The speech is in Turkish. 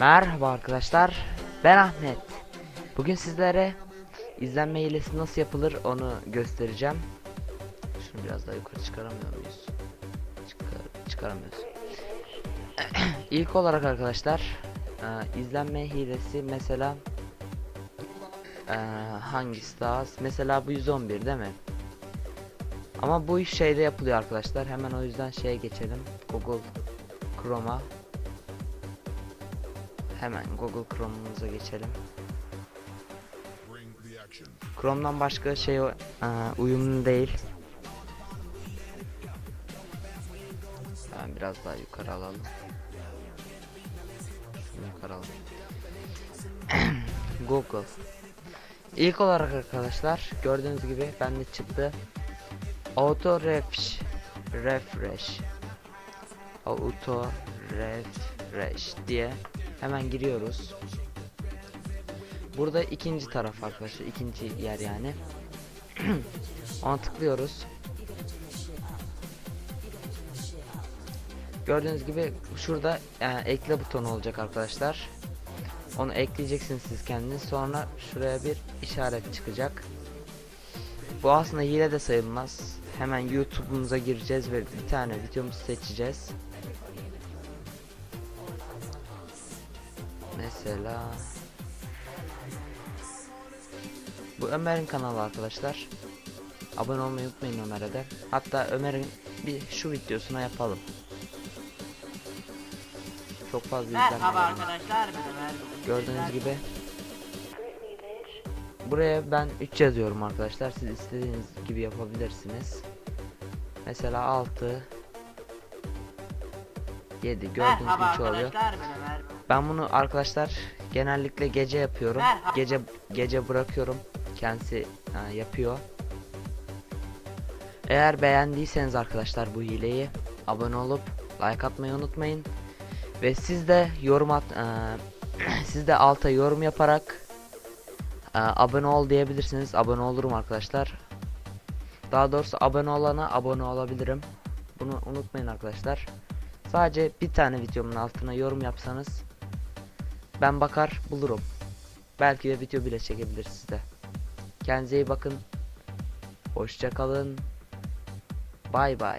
Merhaba arkadaşlar. Ben Ahmet. Bugün sizlere izlenme hilesi nasıl yapılır onu göstereceğim. Şunu biraz daha yukarı çıkaramıyor muyuz? Çıkar, çıkaramıyoruz. İlk olarak arkadaşlar e, izlenme hilesi mesela e, hangisi daha? Mesela bu 111 değil mi? Ama bu iş şeyde yapılıyor arkadaşlar. Hemen o yüzden şeye geçelim. Google Chrome'a Hemen Google Chrome'umuza geçelim. Chrome'dan başka şey e, uyumlu değil. Hemen biraz daha yukarı alalım. Şunu yukarı alalım. Google. İlk olarak arkadaşlar gördüğünüz gibi bende çıktı. Auto refresh refresh auto refresh diye hemen giriyoruz. Burada ikinci taraf arkadaşlar ikinci yer yani. Ona tıklıyoruz. Gördüğünüz gibi şurada yani ekle butonu olacak arkadaşlar. Onu ekleyeceksiniz siz kendiniz. Sonra şuraya bir işaret çıkacak. Bu aslında hile de sayılmaz. Hemen YouTube'umuza gireceğiz ve bir tane videomuzu seçeceğiz. Mesela Bu Ömer'in kanalı arkadaşlar. Abone olmayı unutmayın Ömer'e de. Hatta Ömer'in bir şu videosuna yapalım. Çok fazla Merhaba izlenme. arkadaşlar ben Ömer. Gördüğünüz gibi Buraya ben 3 yazıyorum arkadaşlar. Siz istediğiniz gibi yapabilirsiniz. Mesela 6 7 gördüğünüz Merhaba gibi oluyor. Ben bunu arkadaşlar genellikle gece yapıyorum. Gece gece bırakıyorum. Kendisi ha, yapıyor. Eğer beğendiyseniz arkadaşlar bu hileyi abone olup like atmayı unutmayın. Ve siz de yorum at eee, siz de alta yorum yaparak eee, abone ol diyebilirsiniz. Abone olurum arkadaşlar. Daha doğrusu abone olana abone olabilirim. Bunu unutmayın arkadaşlar. Sadece bir tane videomun altına yorum yapsanız ben bakar bulurum. Belki de video bile çekebilir sizde. Kendinize iyi bakın. Hoşça kalın. Bay bay.